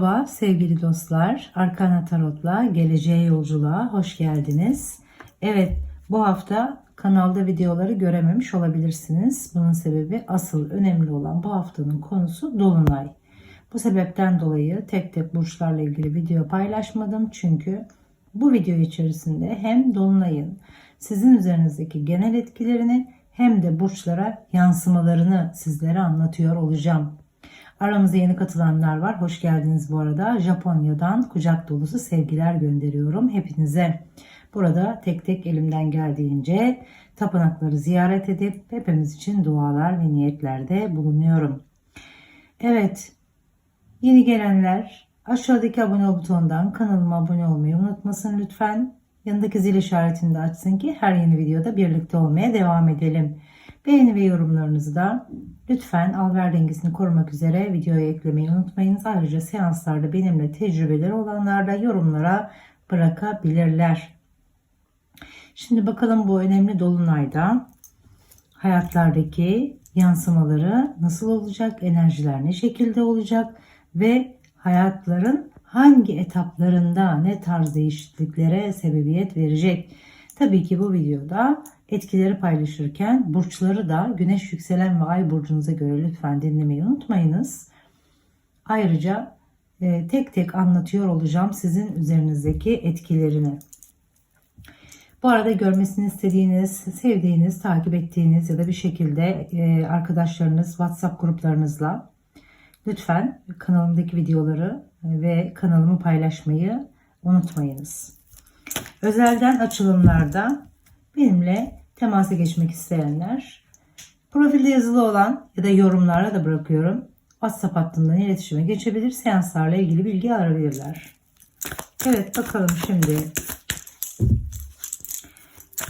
Merhaba sevgili dostlar. Arkana Tarot'la geleceğe yolculuğa hoş geldiniz. Evet bu hafta kanalda videoları görememiş olabilirsiniz. Bunun sebebi asıl önemli olan bu haftanın konusu Dolunay. Bu sebepten dolayı tek tek burçlarla ilgili video paylaşmadım. Çünkü bu video içerisinde hem Dolunay'ın sizin üzerinizdeki genel etkilerini hem de burçlara yansımalarını sizlere anlatıyor olacağım. Aramıza yeni katılanlar var. Hoş geldiniz bu arada. Japonya'dan kucak dolusu sevgiler gönderiyorum hepinize. Burada tek tek elimden geldiğince tapınakları ziyaret edip hepimiz için dualar ve niyetlerde bulunuyorum. Evet, yeni gelenler aşağıdaki abone ol butonundan kanalıma abone olmayı unutmasın lütfen. Yanındaki zil işaretini de açsın ki her yeni videoda birlikte olmaya devam edelim. Beğeni ve yorumlarınızı da lütfen alver dengesini korumak üzere videoya eklemeyi unutmayınız. Ayrıca seanslarda benimle tecrübeleri olanlar da yorumlara bırakabilirler. Şimdi bakalım bu önemli dolunayda hayatlardaki yansımaları nasıl olacak, enerjiler ne şekilde olacak ve hayatların hangi etaplarında ne tarz değişikliklere sebebiyet verecek. Tabii ki bu videoda etkileri paylaşırken burçları da güneş yükselen ve ay burcunuza göre lütfen dinlemeyi unutmayınız. Ayrıca e, tek tek anlatıyor olacağım sizin üzerinizdeki etkilerini. Bu arada görmesini istediğiniz, sevdiğiniz, takip ettiğiniz ya da bir şekilde e, arkadaşlarınız, WhatsApp gruplarınızla lütfen kanalımdaki videoları ve kanalımı paylaşmayı unutmayınız. Özelden açılımlarda benimle temasa geçmek isteyenler profilde yazılı olan ya da yorumlara da bırakıyorum. WhatsApp hattından iletişime geçebilir. Seanslarla ilgili bilgi arayabilirler. Evet bakalım şimdi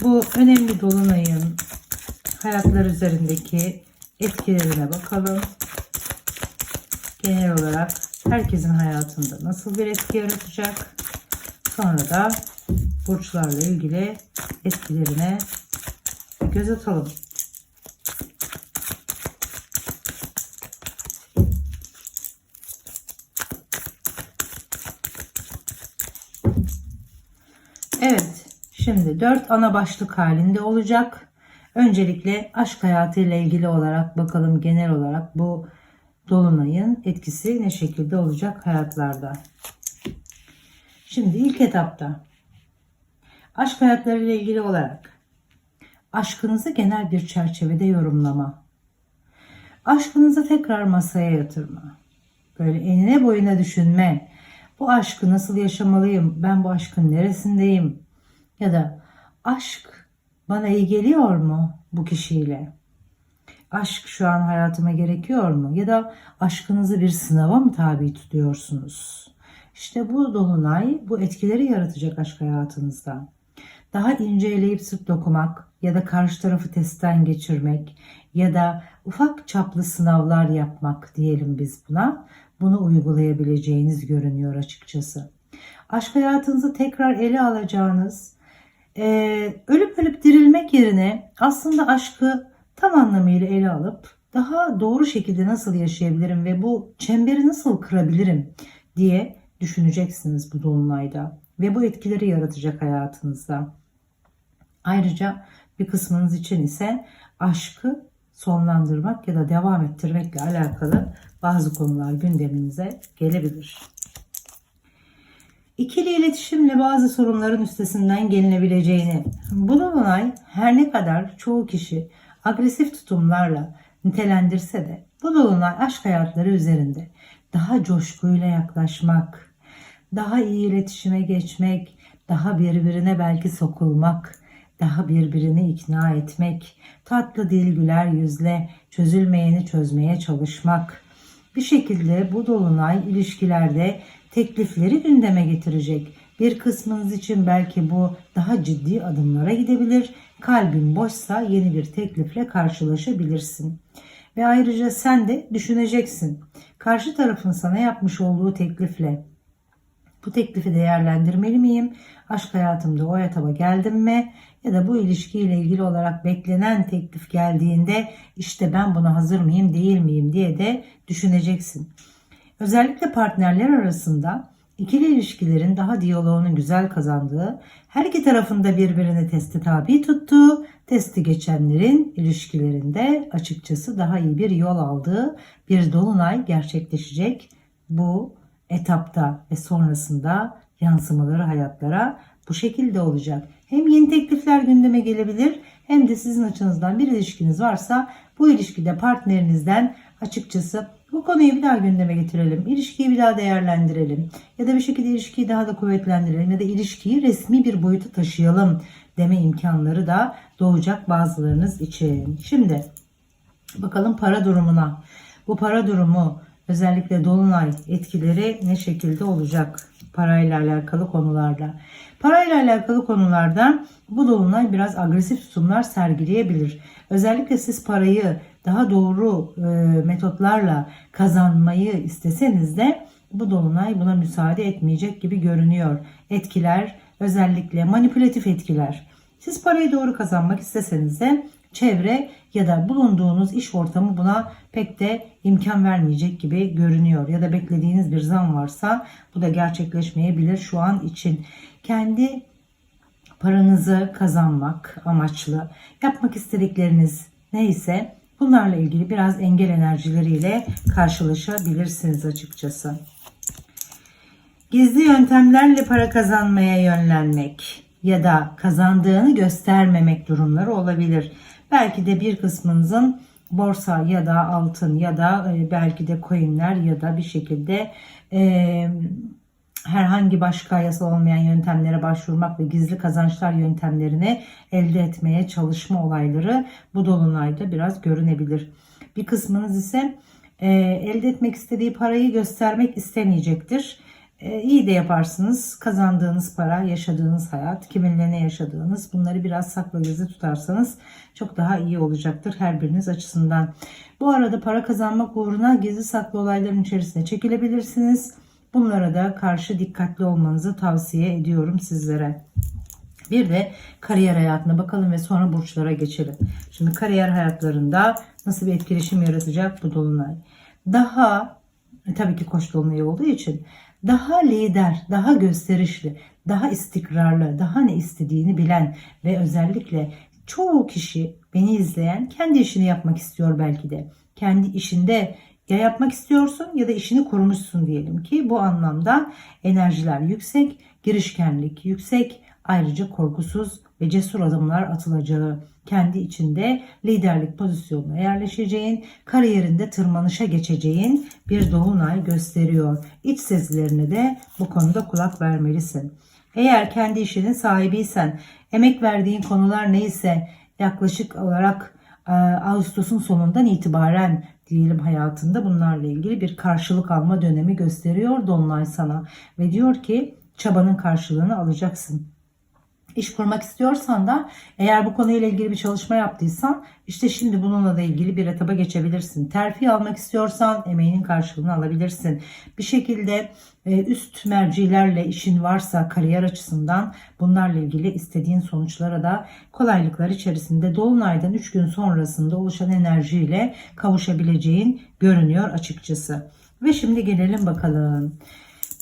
bu önemli dolunayın hayatlar üzerindeki etkilerine bakalım. Genel olarak herkesin hayatında nasıl bir etki yaratacak? Sonra da burçlarla ilgili etkilerine göz atalım. Evet, şimdi dört ana başlık halinde olacak. Öncelikle aşk hayatı ile ilgili olarak bakalım genel olarak bu dolunayın etkisi ne şekilde olacak hayatlarda. Şimdi ilk etapta aşk hayatları ile ilgili olarak aşkınızı genel bir çerçevede yorumlama. Aşkınızı tekrar masaya yatırma. Böyle enine boyuna düşünme. Bu aşkı nasıl yaşamalıyım? Ben bu aşkın neresindeyim? Ya da aşk bana iyi geliyor mu bu kişiyle? Aşk şu an hayatıma gerekiyor mu? Ya da aşkınızı bir sınava mı tabi tutuyorsunuz? İşte bu dolunay bu etkileri yaratacak aşk hayatınızda. Daha inceleyip sırt dokumak ya da karşı tarafı testten geçirmek ya da ufak çaplı sınavlar yapmak diyelim biz buna. Bunu uygulayabileceğiniz görünüyor açıkçası. Aşk hayatınızı tekrar ele alacağınız, e, ölüp ölüp dirilmek yerine aslında aşkı tam anlamıyla ele alıp daha doğru şekilde nasıl yaşayabilirim ve bu çemberi nasıl kırabilirim diye düşüneceksiniz bu dolunayda ve bu etkileri yaratacak hayatınızda. Ayrıca bir kısmınız için ise aşkı sonlandırmak ya da devam ettirmekle alakalı bazı konular gündeminize gelebilir. İkili iletişimle bazı sorunların üstesinden gelinebileceğini, bu dolunay her ne kadar çoğu kişi agresif tutumlarla nitelendirse de bu dolunay aşk hayatları üzerinde daha coşkuyla yaklaşmak, daha iyi iletişime geçmek, daha birbirine belki sokulmak, daha birbirini ikna etmek, tatlı dil güler yüzle çözülmeyeni çözmeye çalışmak. Bir şekilde bu dolunay ilişkilerde teklifleri gündeme getirecek. Bir kısmınız için belki bu daha ciddi adımlara gidebilir. Kalbin boşsa yeni bir teklifle karşılaşabilirsin. Ve ayrıca sen de düşüneceksin. Karşı tarafın sana yapmış olduğu teklifle bu teklifi değerlendirmeli miyim? Aşk hayatımda o etaba geldim mi? Ya da bu ilişkiyle ilgili olarak beklenen teklif geldiğinde işte ben buna hazır mıyım değil miyim diye de düşüneceksin. Özellikle partnerler arasında ikili ilişkilerin daha diyaloğunun güzel kazandığı, her iki tarafında birbirini testi tabi tuttuğu, testi geçenlerin ilişkilerinde açıkçası daha iyi bir yol aldığı bir dolunay gerçekleşecek bu etapta ve sonrasında yansımaları hayatlara bu şekilde olacak. Hem yeni teklifler gündeme gelebilir hem de sizin açınızdan bir ilişkiniz varsa bu ilişkide partnerinizden açıkçası bu konuyu bir daha gündeme getirelim. İlişkiyi bir daha değerlendirelim. Ya da bir şekilde ilişkiyi daha da kuvvetlendirelim. Ya da ilişkiyi resmi bir boyuta taşıyalım deme imkanları da doğacak bazılarınız için. Şimdi bakalım para durumuna. Bu para durumu özellikle dolunay etkileri ne şekilde olacak? Parayla alakalı konularda. Parayla alakalı konularda bu dolunay biraz agresif tutumlar sergileyebilir. Özellikle siz parayı daha doğru e, metotlarla kazanmayı isteseniz de bu dolunay buna müsaade etmeyecek gibi görünüyor. Etkiler özellikle manipülatif etkiler. Siz parayı doğru kazanmak isteseniz de çevre ya da bulunduğunuz iş ortamı buna pek de imkan vermeyecek gibi görünüyor. Ya da beklediğiniz bir zam varsa bu da gerçekleşmeyebilir şu an için. Kendi paranızı kazanmak amaçlı yapmak istedikleriniz neyse bunlarla ilgili biraz engel enerjileriyle karşılaşabilirsiniz açıkçası. Gizli yöntemlerle para kazanmaya yönlenmek ya da kazandığını göstermemek durumları olabilir. Belki de bir kısmınızın borsa ya da altın ya da e, belki de coinler ya da bir şekilde e, herhangi başka yasal olmayan yöntemlere başvurmak ve gizli kazançlar yöntemlerini elde etmeye çalışma olayları bu dolunayda biraz görünebilir. Bir kısmınız ise e, elde etmek istediği parayı göstermek istemeyecektir. E, iyi de yaparsınız. Kazandığınız para, yaşadığınız hayat, kiminle ne yaşadığınız bunları biraz saklı gizli tutarsanız çok daha iyi olacaktır her biriniz açısından. Bu arada para kazanmak uğruna gizli saklı olayların içerisine çekilebilirsiniz. Bunlara da karşı dikkatli olmanızı tavsiye ediyorum sizlere. Bir de kariyer hayatına bakalım ve sonra burçlara geçelim. Şimdi kariyer hayatlarında nasıl bir etkileşim yaratacak bu dolunay? Daha e, tabii ki koç dolunayı olduğu için daha lider, daha gösterişli, daha istikrarlı, daha ne istediğini bilen ve özellikle çoğu kişi beni izleyen kendi işini yapmak istiyor belki de. Kendi işinde ya yapmak istiyorsun ya da işini kurmuşsun diyelim ki bu anlamda enerjiler yüksek, girişkenlik yüksek, ayrıca korkusuz ve cesur adımlar atılacağı, kendi içinde liderlik pozisyonuna yerleşeceğin, kariyerinde tırmanışa geçeceğin bir dolunay gösteriyor. İç sezilerine de bu konuda kulak vermelisin. Eğer kendi işinin sahibiysen, emek verdiğin konular neyse yaklaşık olarak e, Ağustos'un sonundan itibaren diyelim hayatında bunlarla ilgili bir karşılık alma dönemi gösteriyor Dolunay sana ve diyor ki çabanın karşılığını alacaksın. İş kurmak istiyorsan da eğer bu konuyla ilgili bir çalışma yaptıysan işte şimdi bununla da ilgili bir etaba geçebilirsin. Terfi almak istiyorsan emeğinin karşılığını alabilirsin. Bir şekilde e, üst mercilerle işin varsa kariyer açısından bunlarla ilgili istediğin sonuçlara da kolaylıklar içerisinde Dolunay'dan 3 gün sonrasında oluşan enerjiyle kavuşabileceğin görünüyor açıkçası. Ve şimdi gelelim bakalım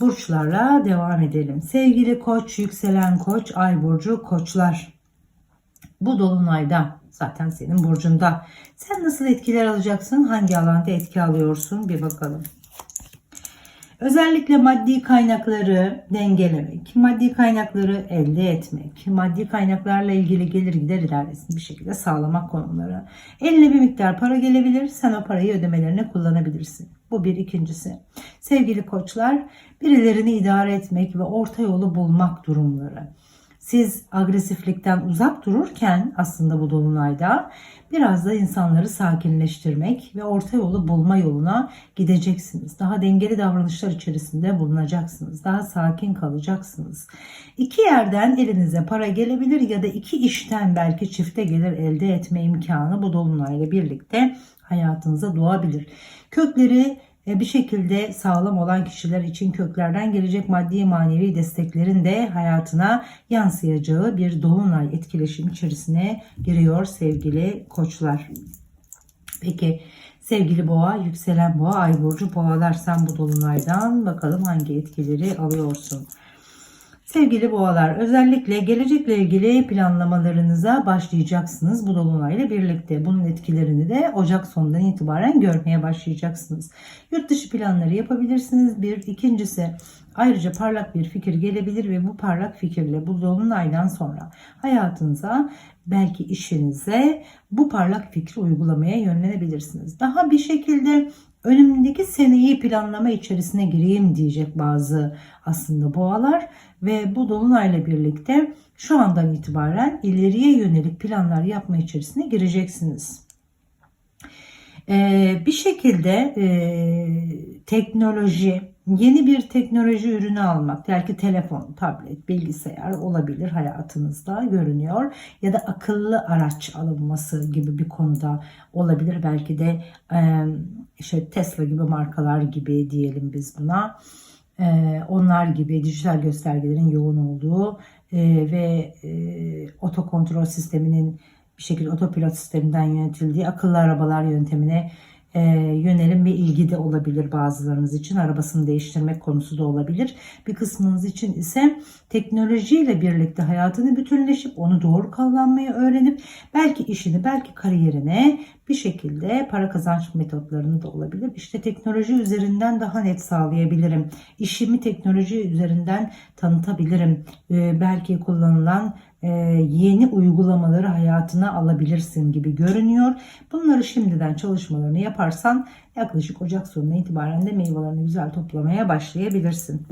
burçlarla devam edelim. Sevgili koç, yükselen koç, ay burcu koçlar. Bu dolunayda zaten senin burcunda. Sen nasıl etkiler alacaksın? Hangi alanda etki alıyorsun? Bir bakalım. Özellikle maddi kaynakları dengelemek, maddi kaynakları elde etmek, maddi kaynaklarla ilgili gelir gider idaresini bir şekilde sağlamak konuları. Eline bir miktar para gelebilir, sen o parayı ödemelerine kullanabilirsin. Bu bir ikincisi. Sevgili koçlar, birilerini idare etmek ve orta yolu bulmak durumları. Siz agresiflikten uzak dururken aslında bu dolunayda biraz da insanları sakinleştirmek ve orta yolu bulma yoluna gideceksiniz. Daha dengeli davranışlar içerisinde bulunacaksınız. Daha sakin kalacaksınız. İki yerden elinize para gelebilir ya da iki işten belki çifte gelir elde etme imkanı bu dolunayla birlikte hayatınıza doğabilir. Kökleri bir şekilde sağlam olan kişiler için köklerden gelecek maddi manevi desteklerin de hayatına yansıyacağı bir dolunay etkileşim içerisine giriyor sevgili koçlar. Peki Sevgili boğa, yükselen boğa, ay burcu boğalar sen bu dolunaydan bakalım hangi etkileri alıyorsun. Sevgili boğalar, özellikle gelecekle ilgili planlamalarınıza başlayacaksınız bu dolunayla birlikte. Bunun etkilerini de Ocak sonundan itibaren görmeye başlayacaksınız. Yurt dışı planları yapabilirsiniz. Bir, ikincisi ayrıca parlak bir fikir gelebilir ve bu parlak fikirle bu dolunaydan sonra hayatınıza belki işinize bu parlak fikri uygulamaya yönlenebilirsiniz. Daha bir şekilde önümdeki seneyi planlama içerisine gireyim diyecek bazı aslında boğalar ve bu dolunayla birlikte şu andan itibaren ileriye yönelik planlar yapma içerisine gireceksiniz. Ee, bir şekilde e, teknoloji, yeni bir teknoloji ürünü almak, belki telefon, tablet, bilgisayar olabilir hayatınızda görünüyor. Ya da akıllı araç alınması gibi bir konuda olabilir. Belki de e, işte Tesla gibi markalar gibi diyelim biz buna. E, onlar gibi dijital göstergelerin yoğun olduğu e, ve e, otokontrol sisteminin bir şekilde otopilot sisteminden yönetildiği akıllı arabalar yöntemine e, yönelim ve ilgi de olabilir bazılarınız için. Arabasını değiştirmek konusu da olabilir. Bir kısmınız için ise teknolojiyle birlikte hayatını bütünleşip onu doğru kullanmayı öğrenip belki işini belki kariyerine bir şekilde para kazanç metotlarını da olabilir. İşte teknoloji üzerinden daha net sağlayabilirim. İşimi teknoloji üzerinden tanıtabilirim. E, belki kullanılan e, yeni uygulamaları hayatına alabilirsin gibi görünüyor. Bunları şimdiden çalışmalarını yaparsan yaklaşık Ocak sonuna itibaren de meyvelerini güzel toplamaya başlayabilirsin.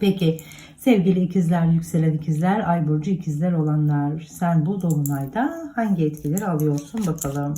Peki sevgili ikizler, yükselen ikizler, ay burcu ikizler olanlar sen bu dolunayda hangi etkileri alıyorsun bakalım.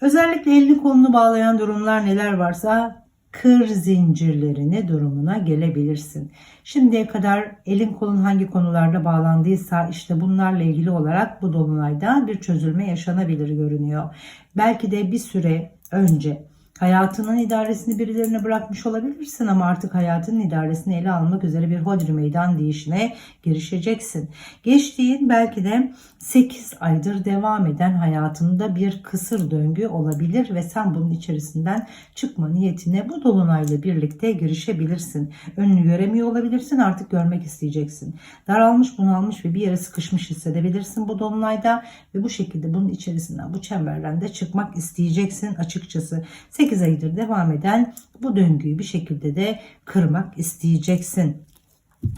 Özellikle elini kolunu bağlayan durumlar neler varsa kır zincirlerini durumuna gelebilirsin. Şimdiye kadar elin kolun hangi konularda bağlandıysa işte bunlarla ilgili olarak bu dolunayda bir çözülme yaşanabilir görünüyor. Belki de bir süre önce Hayatının idaresini birilerine bırakmış olabilirsin ama artık hayatının idaresini ele almak üzere bir hodri meydan değişine girişeceksin. Geçtiğin belki de 8 aydır devam eden hayatında bir kısır döngü olabilir ve sen bunun içerisinden çıkma niyetine bu dolunayla birlikte girişebilirsin. Önünü göremiyor olabilirsin artık görmek isteyeceksin. Daralmış bunalmış ve bir yere sıkışmış hissedebilirsin bu dolunayda ve bu şekilde bunun içerisinden bu çemberden de çıkmak isteyeceksin açıkçası. 8 aydır devam eden bu döngüyü bir şekilde de kırmak isteyeceksin.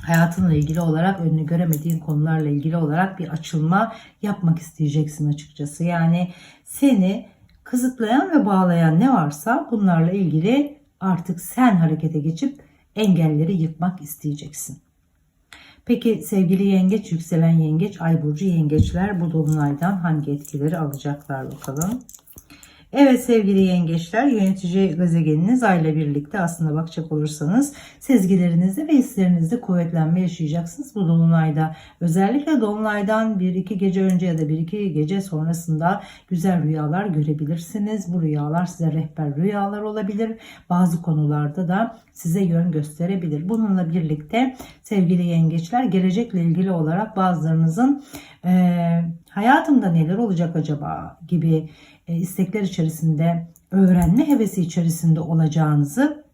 Hayatınla ilgili olarak önünü göremediğin konularla ilgili olarak bir açılma yapmak isteyeceksin açıkçası. Yani seni kısıtlayan ve bağlayan ne varsa bunlarla ilgili artık sen harekete geçip engelleri yıkmak isteyeceksin. Peki sevgili yengeç, yükselen yengeç, ay burcu yengeçler bu dolunaydan hangi etkileri alacaklar bakalım. Evet sevgili yengeçler yönetici gezegeniniz ay ile birlikte aslında bakacak olursanız sezgilerinizde ve hislerinizde kuvvetlenme yaşayacaksınız bu dolunayda. Özellikle dolunaydan 1-2 gece önce ya da 1-2 gece sonrasında güzel rüyalar görebilirsiniz. Bu rüyalar size rehber rüyalar olabilir. Bazı konularda da size yön gösterebilir. Bununla birlikte sevgili yengeçler gelecekle ilgili olarak bazılarınızın e, hayatımda neler olacak acaba gibi istekler içerisinde öğrenme hevesi içerisinde olacağınızı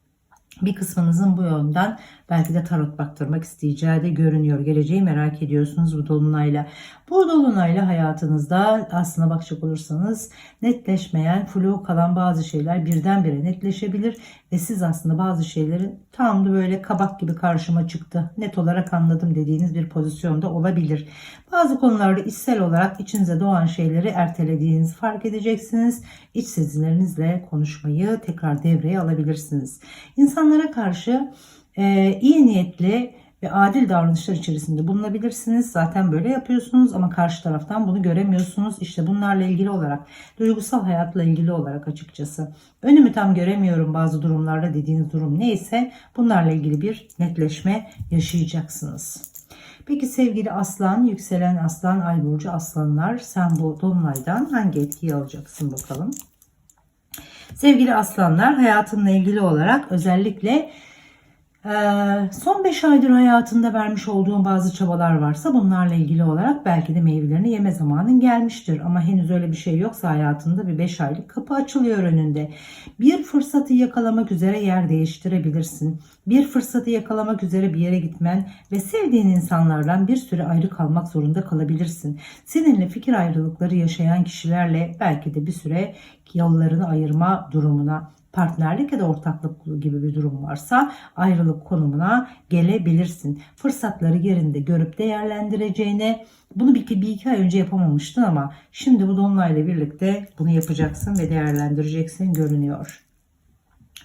bir kısmınızın bu yönden belki de tarot baktırmak isteyeceği de görünüyor. Geleceği merak ediyorsunuz bu dolunayla. Bu dolunayla hayatınızda aslına bakacak olursanız netleşmeyen, flu kalan bazı şeyler birdenbire netleşebilir ve siz aslında bazı şeyleri tam da böyle kabak gibi karşıma çıktı. Net olarak anladım dediğiniz bir pozisyonda olabilir. Bazı konularda içsel olarak içinize doğan şeyleri ertelediğinizi fark edeceksiniz. İç sezilerinizle konuşmayı tekrar devreye alabilirsiniz. İnsanlara karşı e, iyi niyetli ve adil davranışlar içerisinde bulunabilirsiniz. Zaten böyle yapıyorsunuz ama karşı taraftan bunu göremiyorsunuz. İşte bunlarla ilgili olarak, duygusal hayatla ilgili olarak açıkçası. Önümü tam göremiyorum bazı durumlarda dediğiniz durum neyse bunlarla ilgili bir netleşme yaşayacaksınız. Peki sevgili aslan, yükselen aslan, ay burcu aslanlar sen bu dolunaydan hangi etkiyi alacaksın bakalım. Sevgili aslanlar hayatınla ilgili olarak özellikle son 5 aydır hayatında vermiş olduğun bazı çabalar varsa bunlarla ilgili olarak belki de meyvelerini yeme zamanın gelmiştir. Ama henüz öyle bir şey yoksa hayatında bir 5 aylık kapı açılıyor önünde. Bir fırsatı yakalamak üzere yer değiştirebilirsin. Bir fırsatı yakalamak üzere bir yere gitmen ve sevdiğin insanlardan bir süre ayrı kalmak zorunda kalabilirsin. Seninle fikir ayrılıkları yaşayan kişilerle belki de bir süre yollarını ayırma durumuna partnerlik ya da ortaklık gibi bir durum varsa ayrılık konumuna gelebilirsin. Fırsatları yerinde görüp değerlendireceğine bunu bir, bir iki ay önce yapamamıştın ama şimdi bu dolunayla birlikte bunu yapacaksın ve değerlendireceksin görünüyor.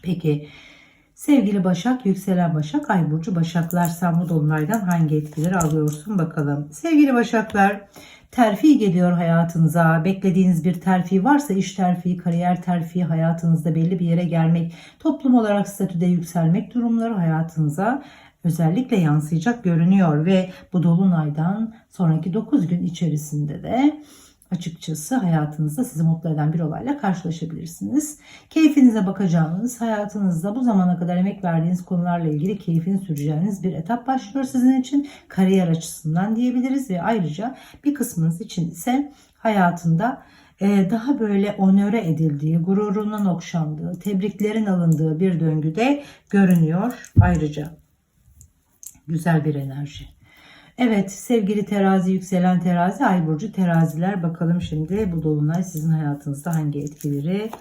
Peki sevgili Başak, yükselen Başak, Ay burcu Başaklar sen bu dolunaydan hangi etkileri alıyorsun bakalım. Sevgili Başaklar terfi geliyor hayatınıza. Beklediğiniz bir terfi varsa iş terfi, kariyer terfi, hayatınızda belli bir yere gelmek, toplum olarak statüde yükselmek durumları hayatınıza özellikle yansıyacak görünüyor ve bu dolunaydan sonraki 9 gün içerisinde de açıkçası hayatınızda sizi mutlu eden bir olayla karşılaşabilirsiniz. Keyfinize bakacağınız, hayatınızda bu zamana kadar emek verdiğiniz konularla ilgili keyfini süreceğiniz bir etap başlıyor sizin için. Kariyer açısından diyebiliriz ve ayrıca bir kısmınız için ise hayatında e, daha böyle onöre edildiği, gururunun okşandığı, tebriklerin alındığı bir döngüde görünüyor ayrıca. Güzel bir enerji. Evet sevgili terazi, yükselen terazi, ay burcu teraziler bakalım şimdi bu dolunay sizin hayatınızda hangi etkileri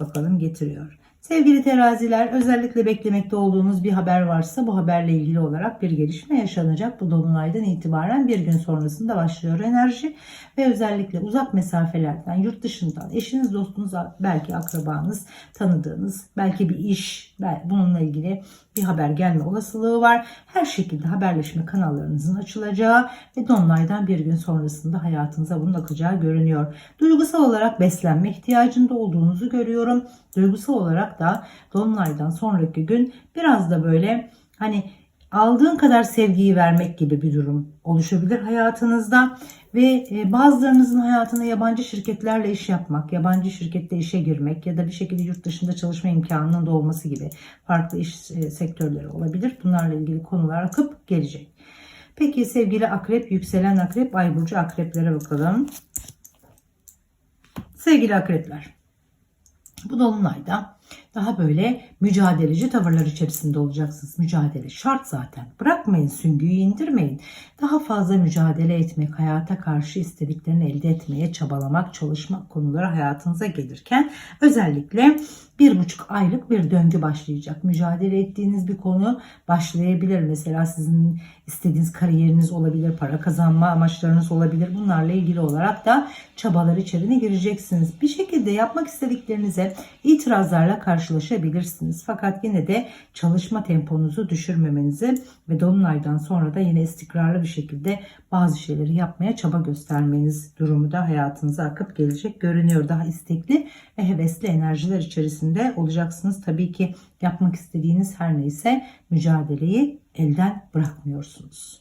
bakalım getiriyor. Sevgili teraziler özellikle beklemekte olduğunuz bir haber varsa bu haberle ilgili olarak bir gelişme yaşanacak. Bu dolunaydan itibaren bir gün sonrasında başlıyor enerji ve özellikle uzak mesafelerden, yurt dışından, eşiniz, dostunuz, belki akrabanız, tanıdığınız, belki bir iş, bununla ilgili bir haber gelme olasılığı var. Her şekilde haberleşme kanallarınızın açılacağı ve Dolunay'dan bir gün sonrasında hayatınıza bunun akacağı görünüyor. Duygusal olarak beslenme ihtiyacında olduğunuzu görüyorum. Duygusal olarak da Dolunay'dan sonraki gün biraz da böyle hani aldığın kadar sevgiyi vermek gibi bir durum oluşabilir hayatınızda ve e, bazılarınızın hayatına yabancı şirketlerle iş yapmak, yabancı şirkette işe girmek ya da bir şekilde yurt dışında çalışma imkanının da olması gibi farklı iş e, sektörleri olabilir. Bunlarla ilgili konular akıp gelecek. Peki sevgili akrep, yükselen akrep, ay burcu akreplere bakalım. Sevgili akrepler, bu dolunayda daha böyle mücadeleci tavırlar içerisinde olacaksınız. Mücadele şart zaten. Bırakmayın süngüyü indirmeyin. Daha fazla mücadele etmek, hayata karşı istediklerini elde etmeye çabalamak, çalışmak konuları hayatınıza gelirken özellikle bir buçuk aylık bir döngü başlayacak. Mücadele ettiğiniz bir konu başlayabilir. Mesela sizin istediğiniz kariyeriniz olabilir, para kazanma amaçlarınız olabilir. Bunlarla ilgili olarak da çabalar içerisine gireceksiniz. Bir şekilde yapmak istediklerinize itirazlarla karşılaşabilirsiniz. Fakat yine de çalışma temponuzu düşürmemenizi ve dolunaydan sonra da yine istikrarlı bir şekilde bazı şeyleri yapmaya çaba göstermeniz durumu da hayatınıza akıp gelecek görünüyor. Daha istekli ve hevesli enerjiler içerisinde olacaksınız. Tabii ki yapmak istediğiniz her neyse mücadeleyi elden bırakmıyorsunuz.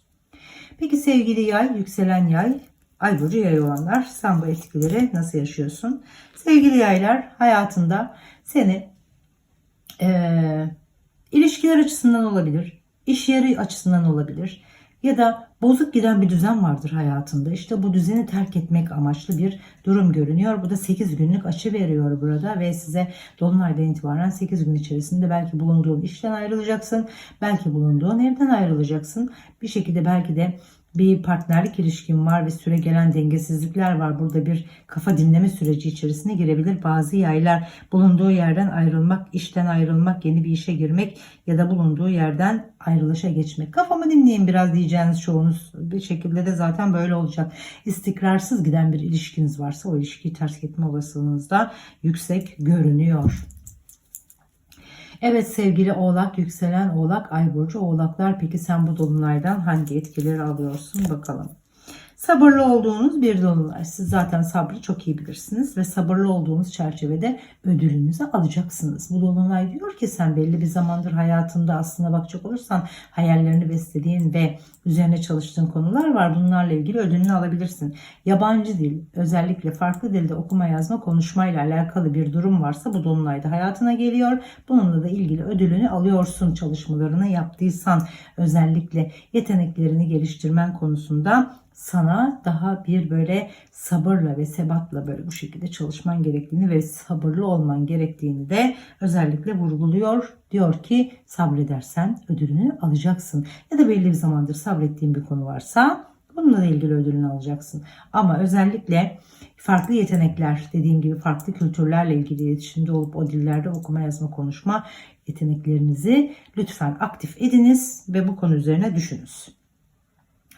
Peki sevgili yay, yükselen yay, ay burcu yay olanlar sen bu etkileri nasıl yaşıyorsun? Sevgili yaylar hayatında seni e, ilişkiler açısından olabilir, iş yeri açısından olabilir ya da bozuk giden bir düzen vardır hayatında. İşte bu düzeni terk etmek amaçlı bir durum görünüyor. Bu da 8 günlük açı veriyor burada ve size dolunaydan itibaren 8 gün içerisinde belki bulunduğun işten ayrılacaksın. Belki bulunduğun evden ayrılacaksın. Bir şekilde belki de bir partnerlik ilişkin var ve süre gelen dengesizlikler var. Burada bir kafa dinleme süreci içerisine girebilir. Bazı yaylar bulunduğu yerden ayrılmak, işten ayrılmak, yeni bir işe girmek ya da bulunduğu yerden ayrılışa geçmek. Kafamı dinleyin biraz diyeceğiniz çoğunuz bir şekilde de zaten böyle olacak. İstikrarsız giden bir ilişkiniz varsa o ilişkiyi ters etme olasılığınız da yüksek görünüyor. Evet sevgili oğlak, yükselen oğlak, ay burcu oğlaklar peki sen bu dolunaydan hangi etkileri alıyorsun bakalım. Sabırlı olduğunuz bir dolunay. Siz zaten sabrı çok iyi bilirsiniz ve sabırlı olduğunuz çerçevede ödülünüzü alacaksınız. Bu dolunay diyor ki sen belli bir zamandır hayatında aslına bakacak olursan hayallerini beslediğin ve üzerine çalıştığın konular var. Bunlarla ilgili ödülünü alabilirsin. Yabancı dil, özellikle farklı dilde okuma yazma konuşmayla alakalı bir durum varsa bu dolunayda hayatına geliyor. Bununla da ilgili ödülünü alıyorsun çalışmalarını yaptıysan özellikle yeteneklerini geliştirmen konusunda sana daha bir böyle sabırla ve sebatla böyle bu şekilde çalışman gerektiğini ve sabırlı olman gerektiğini de özellikle vurguluyor. Diyor ki sabredersen ödülünü alacaksın. Ya da belli bir zamandır sabrettiğin bir konu varsa bununla ilgili ödülünü alacaksın. Ama özellikle farklı yetenekler dediğim gibi farklı kültürlerle ilgili iletişimde olup o dillerde okuma yazma konuşma yeteneklerinizi lütfen aktif ediniz ve bu konu üzerine düşününüz.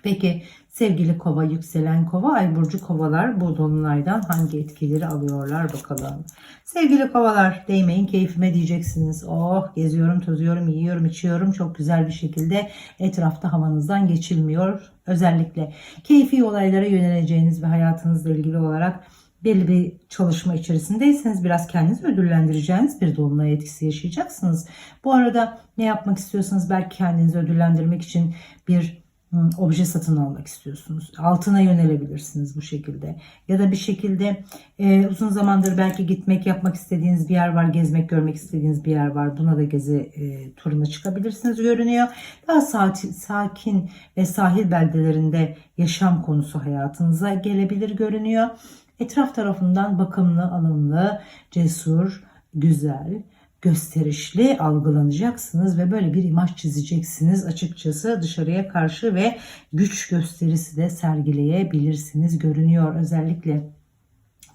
Peki sevgili kova, yükselen kova, ay burcu kovalar bu dolunaydan hangi etkileri alıyorlar bakalım. Sevgili kovalar değmeyin keyfime diyeceksiniz. Oh geziyorum, tozuyorum, yiyorum, içiyorum. Çok güzel bir şekilde etrafta havanızdan geçilmiyor. Özellikle keyfi olaylara yöneleceğiniz ve hayatınızla ilgili olarak belli bir çalışma içerisindeyseniz biraz kendinizi ödüllendireceğiniz bir dolunay etkisi yaşayacaksınız. Bu arada ne yapmak istiyorsanız belki kendinizi ödüllendirmek için bir obje satın almak istiyorsunuz. Altına yönelebilirsiniz bu şekilde. Ya da bir şekilde e, uzun zamandır belki gitmek, yapmak istediğiniz bir yer var, gezmek, görmek istediğiniz bir yer var. Buna da gezi e, turuna çıkabilirsiniz görünüyor. Daha sakin, ve sahil beldelerinde yaşam konusu hayatınıza gelebilir görünüyor. Etraf tarafından bakımlı, alımlı, cesur, güzel, gösterişli algılanacaksınız ve böyle bir imaj çizeceksiniz açıkçası dışarıya karşı ve güç gösterisi de sergileyebilirsiniz görünüyor özellikle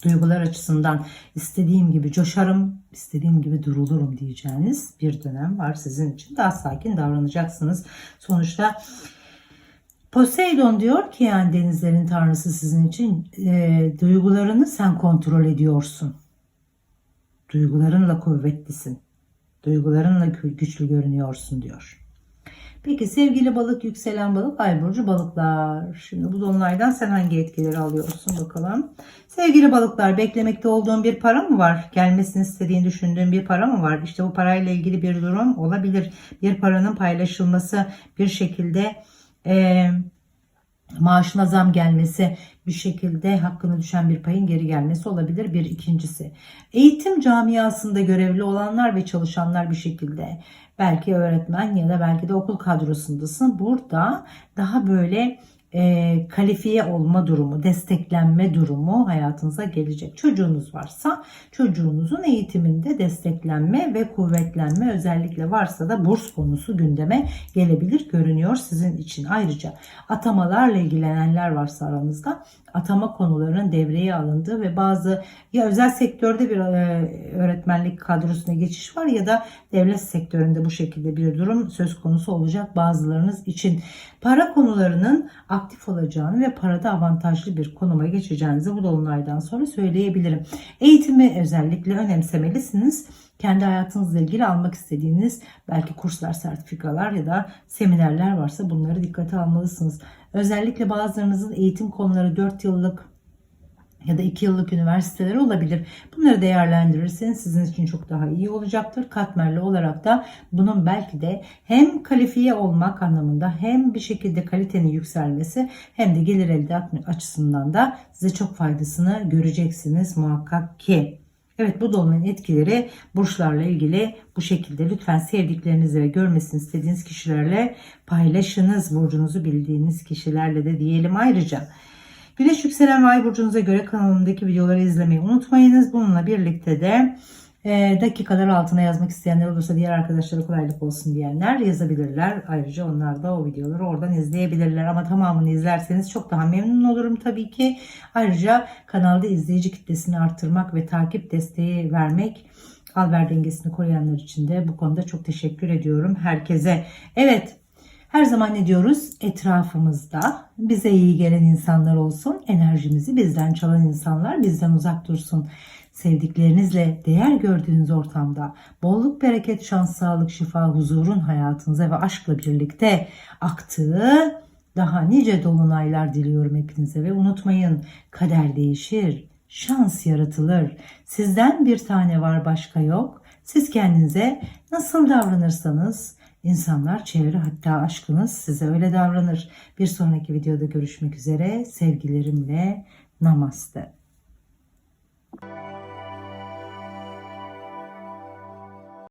duygular açısından istediğim gibi coşarım, istediğim gibi durulurum diyeceğiniz bir dönem var sizin için. Daha sakin davranacaksınız. Sonuçta Poseidon diyor ki yani denizlerin tanrısı sizin için e, duygularını sen kontrol ediyorsun. Duygularınla kuvvetlisin. Duygularınla güçlü görünüyorsun diyor. Peki sevgili balık, yükselen balık, ay burcu balıklar. Şimdi bu dolunaydan sen hangi etkileri alıyorsun bakalım. Sevgili balıklar, beklemekte olduğun bir para mı var? Gelmesini istediğin, düşündüğün bir para mı var? İşte bu parayla ilgili bir durum olabilir. Bir paranın paylaşılması bir şekilde e, maaşına zam gelmesi, bir şekilde hakkını düşen bir payın geri gelmesi olabilir. Bir ikincisi. Eğitim camiasında görevli olanlar ve çalışanlar bir şekilde belki öğretmen ya da belki de okul kadrosundasın. Burada daha böyle e, kalifiye olma durumu, desteklenme durumu hayatınıza gelecek. Çocuğunuz varsa çocuğunuzun eğitiminde desteklenme ve kuvvetlenme özellikle varsa da burs konusu gündeme gelebilir görünüyor sizin için. Ayrıca atamalarla ilgilenenler varsa aranızda atama konularının devreye alındığı ve bazı ya özel sektörde bir e, öğretmenlik kadrosuna geçiş var ya da devlet sektöründe bu şekilde bir durum söz konusu olacak bazılarınız için. Para konularının aktif olacağını ve parada avantajlı bir konuma geçeceğinizi bu dolunaydan sonra söyleyebilirim. Eğitimi özellikle önemsemelisiniz kendi hayatınızla ilgili almak istediğiniz belki kurslar, sertifikalar ya da seminerler varsa bunları dikkate almalısınız. Özellikle bazılarınızın eğitim konuları 4 yıllık ya da 2 yıllık üniversiteleri olabilir. Bunları değerlendirirseniz sizin için çok daha iyi olacaktır. Katmerli olarak da bunun belki de hem kalifiye olmak anlamında hem bir şekilde kalitenin yükselmesi hem de gelir elde etme açısından da size çok faydasını göreceksiniz muhakkak ki. Evet bu dolunayın etkileri burçlarla ilgili bu şekilde lütfen sevdiklerinizle ve görmesini istediğiniz kişilerle paylaşınız. Burcunuzu bildiğiniz kişilerle de diyelim ayrıca. Güneş yükselen ve ay burcunuza göre kanalımdaki videoları izlemeyi unutmayınız. Bununla birlikte de e, dakikalar altına yazmak isteyenler olursa diğer arkadaşlara kolaylık olsun diyenler yazabilirler. Ayrıca onlar da o videoları oradan izleyebilirler. Ama tamamını izlerseniz çok daha memnun olurum tabii ki. Ayrıca kanalda izleyici kitlesini arttırmak ve takip desteği vermek alver dengesini koruyanlar için de bu konuda çok teşekkür ediyorum herkese. Evet her zaman ne diyoruz? Etrafımızda bize iyi gelen insanlar olsun. Enerjimizi bizden çalan insanlar bizden uzak dursun. Sevdiklerinizle değer gördüğünüz ortamda bolluk, bereket, şans, sağlık, şifa, huzurun hayatınıza ve aşkla birlikte aktığı daha nice dolunaylar diliyorum hepinize ve unutmayın kader değişir, şans yaratılır. Sizden bir tane var başka yok. Siz kendinize nasıl davranırsanız İnsanlar, çevre hatta aşkınız size öyle davranır. Bir sonraki videoda görüşmek üzere. Sevgilerimle namaste.